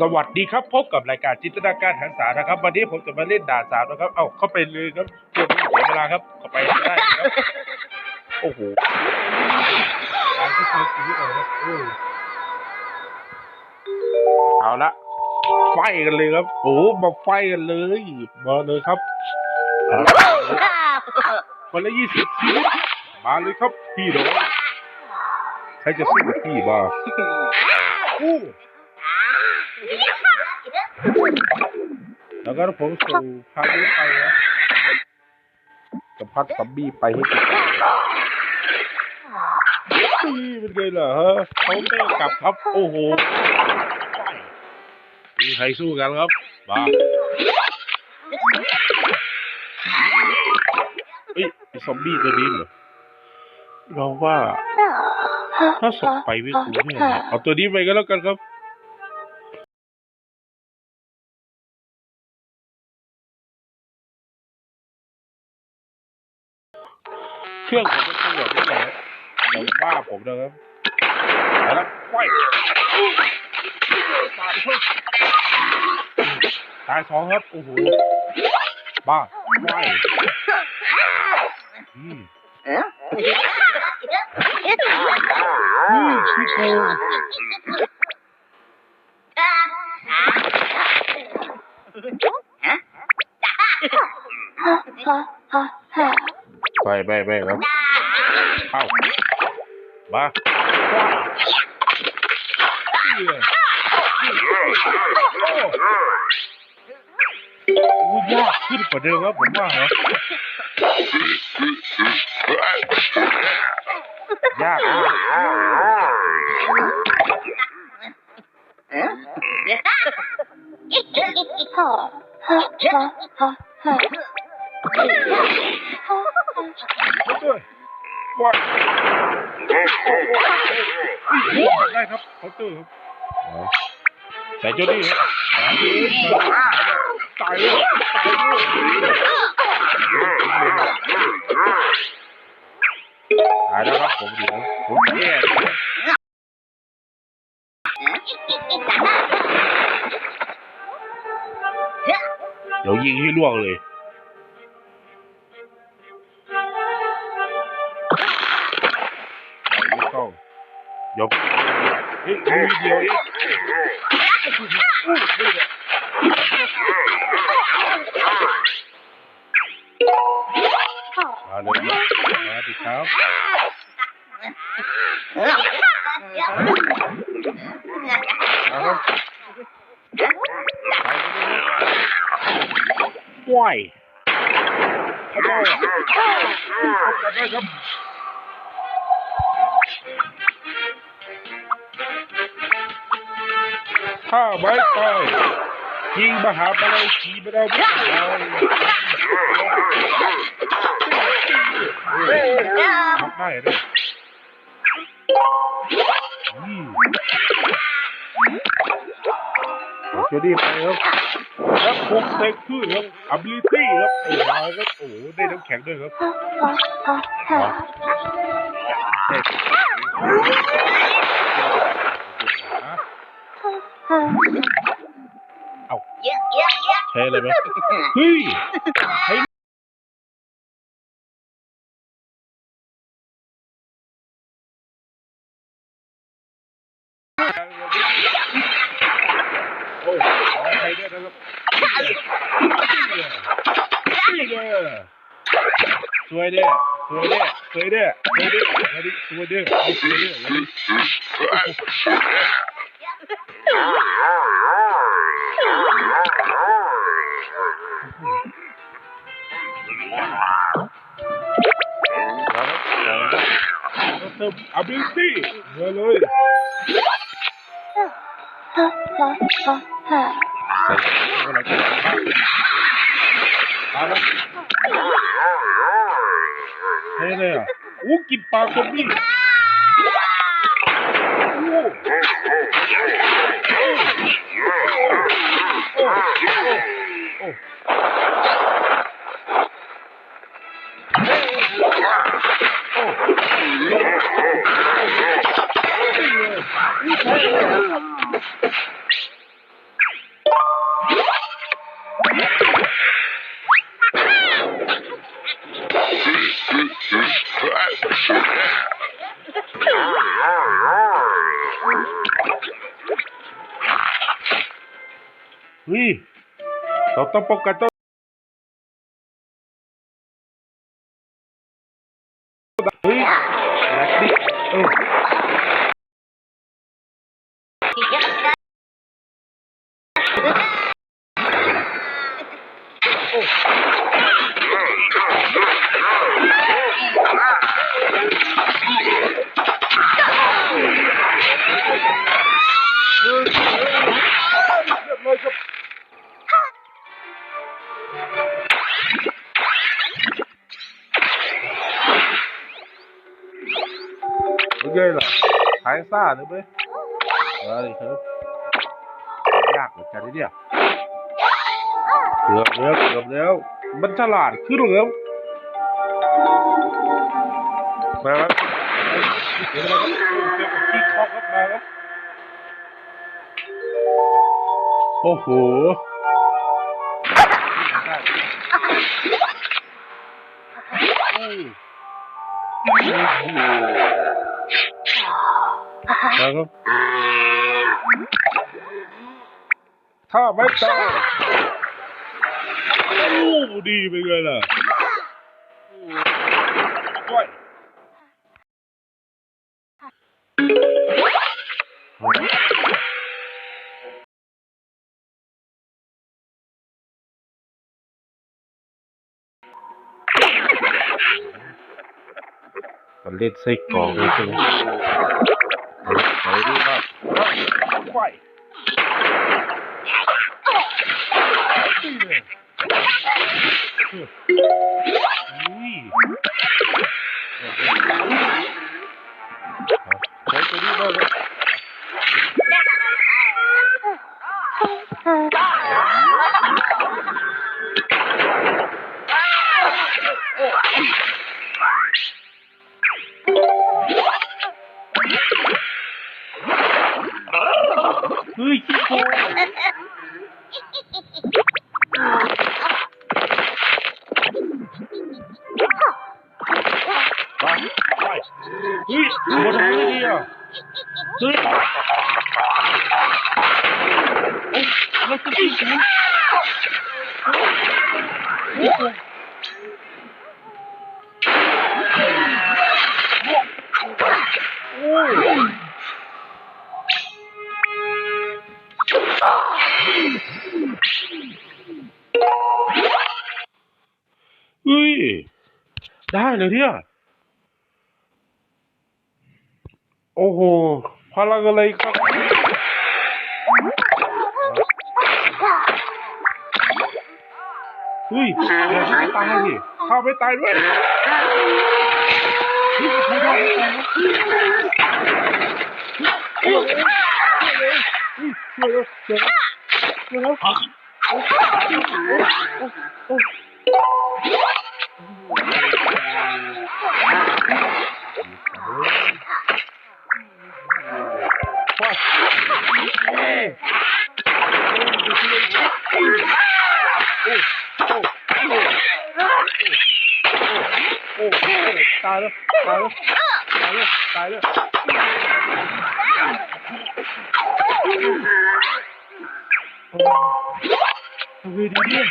สวัสดีครับพบกับรายการจินตนาการหันษานะครับ วันนี้ผมจะมาเล่นด่านสามนะครับ เอ้าเข้าไปเลยครับเพื่อไม่เสียเวลาครับเข้าไปได้ครับโอ้โหทางที่เคยซื้อเอาครับเออเอาละไฟกันเลยครับโอ้โหมาไฟกันเลยมาเลยครับเอาละคนละยี่สิบชีวิตมาเลยครับพี่น้องใครจะสู้กับพี่บ้างอู้ แล้วก็ผมส่งพายุไปนะจะพัดซัมบี้ไปให้ติดนี่เป็นไงล่ะฮะเขาไม่กลับครับ โอ้โหมีใครสู้กันครับมาเอ้ยซอมบี้ตัวนี้เหรอเราว่า ถ้าส่งไปไม่คุ้มเนี่ยเอาตัวนี้ไปก็แล้วกันครับ เครื่องผมเป็นเครื่องแบบนี้แหละอย่าว่าผมนะครับเอาละไฟตายสองครับ โอ้โห บ้าไฟอืมอืมขี้โกงไปไปไปครับเข้าม Vai, vai, vai, vai. Au. Ba. Ui da, tudo pra dentro lá, vamos lá. Ya, ya. Ha, ha, ha, ha. วยว่าได้ครับเคาน์เตอร์ครับใส่เจ้านี่ครับตายเลยตายเลยตายแล้วครับผมเดี๋ยวผมแย่เดี๋ยวยิงให้ล่วงเลย video is. Rồi được nhé, đó thì sao? Why? Come on. งมาเลยนะมาดิครับมาครับว้ายขโมยจับได้ครับข้าไม้ไปยิงมหาปลัยขี่มาได้ไม่ได้ทำได้เลยอืมเจดีไปครับแล้วพกเซ็กขึ้นครับ ability ครับโอ้โหครับโอ้ได้น้ำแข็งด้วยครับ ใช่เลยไหมเฮ้ยใช้โอ้ใช้ได้นะครับนี่เลยสวยเด้สวยเด้สวยเด้สวยเด้วันนี้สวยเด้เอาสวยเด้วันนี้ครับครับเติม ability มาเลยใส่พวกเราจะมาแล้วเฮ้ยเลยอ่ ABC. Boa noite. Para. Pera. O que passa, bicho? Topo 14. เป็นไงล่ะหายซ่าเลยไหมเฮ้ยครับยากเหมือนกันนะเนี่ยเกือบแล้วเกือบแล้ว มันฉลาดขึ้นแล้วมาครับเดี๋ยวมีคอกมาครับโอ้โหโอ้โห Claro. Tha máy ta. Ô, đi mấy người là. Quay. Còn lên xây cỏ cái vai. Oh, Fui que foi! ได้เลยเนี่ยโอ้โหพลังอะไรครับเฮ้ยเดี๋ยวฉันไม่ตายสิข้าไม่ตายด้วยเฮ้ยไม่ได้ไม่ตายนะเฮ้ยเฮ้ยเฮ้ยเฮ้ยเฮ้ยเ Cara, cara, cara, cara. Correria.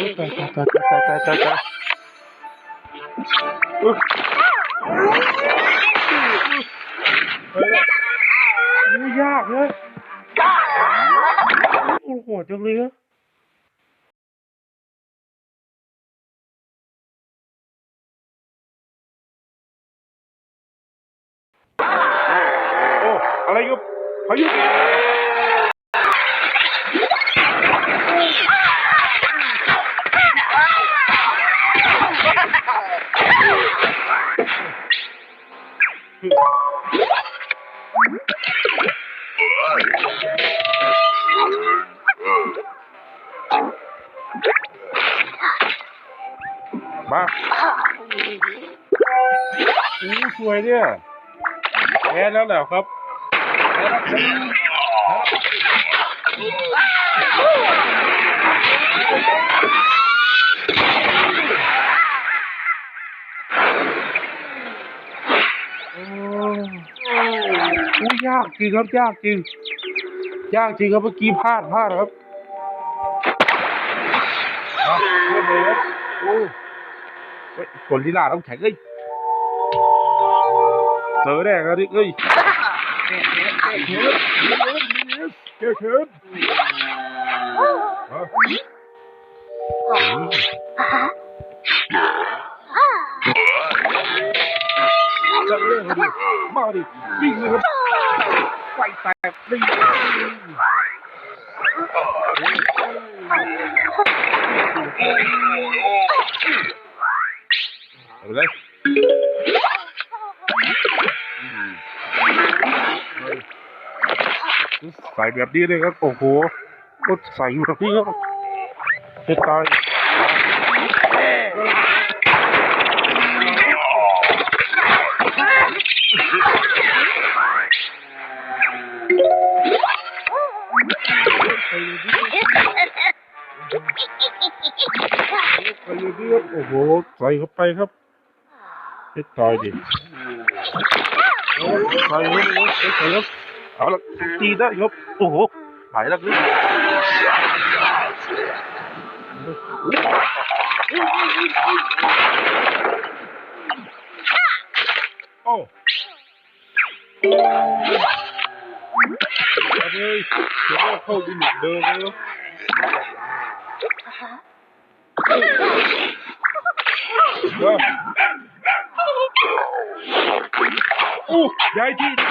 Opa, tá, tá, tá. tá, tá, tá ไม่ยากเลยโหดจังเลยอะโอ้อะไรกบพายุ วยเนี่ยแพ้แล้วเหรอครับโอ้ยยากจริงครับยากจริง ยากจริงครับเมื่อกี้พลาดพลาดครับโอ้ยผลลีลาต้องแข็งเลย Tớ đèn ra đi, ơi Kìa kìa Chạy lên rồi đi, mau đi, đi người แบบนี้เลยครับ โอ้โหก็ใส่แบบนี้ครับจะตายใส่แบบนี้ใส่แบบนี้ครับโอ้โหใส่เข้าไปครับให้ตายดิโอ้ใส่ครับโอ้ใส่ครับ Đó là đi đó nhóc. Ô hô. Phải là cứ. Ô. Anh ơi, nó không đi mặt đường nữa. Rồi. Ô, dạy chị đi.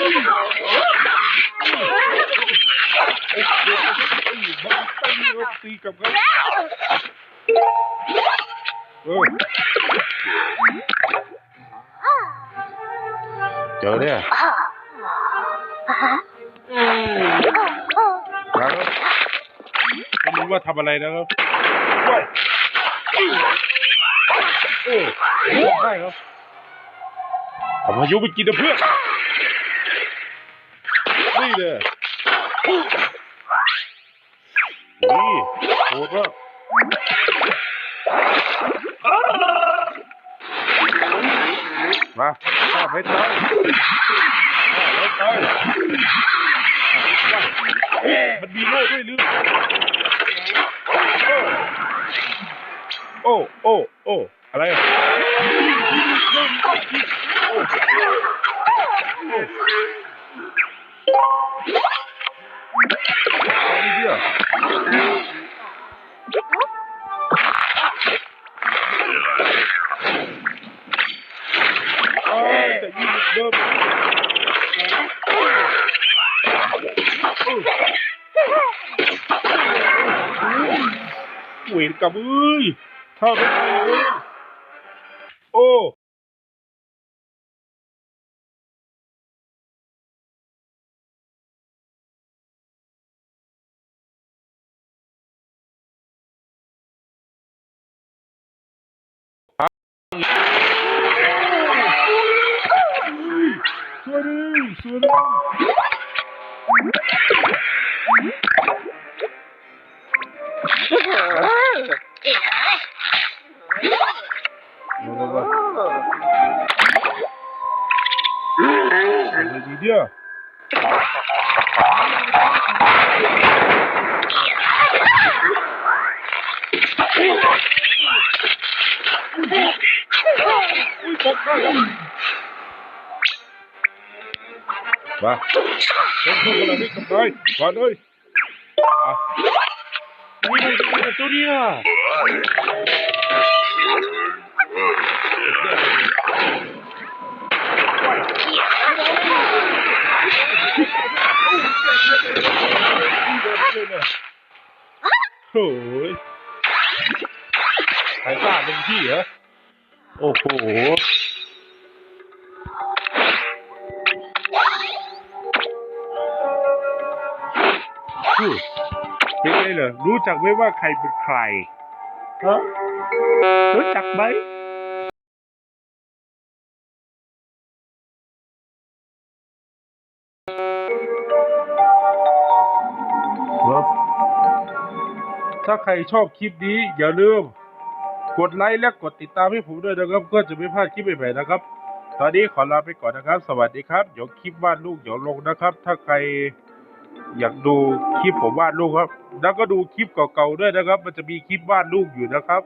ตีครับตีกับเขาเออเจอเนี่ยครับไม่รู้ว่าทำอะไรนะครับว้ายโอ้ได้ครับเอาพายุไปกินนะเพื่อนนี่ เลยนี่โหดมากมาข้าไปตายข้าไปตายมันมีโล่ด้วยหรือโอ้โอ้โอ้อะไรอะโอ้โอ้ เวรกรรมเอ้ยถ้าเป็นไง 소리 소리 먹어봐 어디야? Oh, my God. Vâng. và không không là đi, không thôi bạn vâng, ơi à. đi đi đi đi đi à Ôi. Thái giả mình gì á? Ồ hồ. เป็นไงเหรอ รู้จักไหมว่าใครเป็นใครฮะรู้จักไหมครับถ้าใครชอบคลิปนี้ อย่าลืม กดไลค์และกดติดตามให้ผมด้วยนะครับ ก็จะไม่พลาดคลิปใหม่ๆนะครับไปตอนนี้ขอลาไปก่อนนะครับ สวัสดีครับเดี๋ยวคลิปวาดลูกเดี๋ยวลงนะครับ ถ้าใคร อยากดูคลิปผมวาดลูกครับ แล้วก็ดูคลิปเก่าๆด้วยนะครับ มันจะมีคลิปวาดลูกอยู่นะครับ